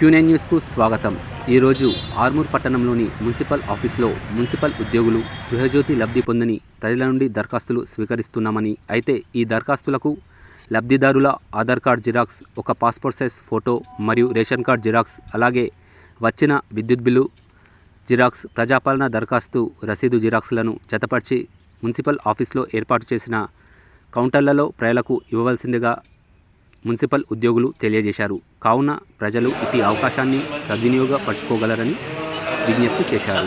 Quinine న్యూస్కు స్వాగతం. ఈరోజు ఆర్మూర్ పట్టణంలోని మున్సిపల్ ఆఫీస్లో మున్సిపల్ ఉద్యోగులు గృహజ్యోతి లబ్ధి పొందని ప్రజల నుండి దరఖాస్తులు స్వీకరిస్తున్నామని అయితే ఈ దరఖాస్తులకు లబ్ధిదారుల ఆధార్ కార్డ్ జిరాక్స్ ఒక పాస్పోర్ట్ సైజ్ ఫోటో మరియు రేషన్ కార్డ్ జిరాక్స్ అలాగే వచ్చిన విద్యుత్ బిల్లు జిరాక్స్ ప్రజాపాలన దరఖాస్తు రసీదు జిరాక్స్లను జతపరిచి మున్సిపల్ ఆఫీస్లో ఏర్పాటు చేసిన కౌంటర్లలో ప్రజలకు ఇవ్వవలసిందిగా మున్సిపల్ ఉద్యోగులు తెలియజేశారు. కావున ప్రజలు ఇటీ అవకాశాన్ని సద్వినియోగపరచుకోగలరని విజ్ఞప్తి చేశారు.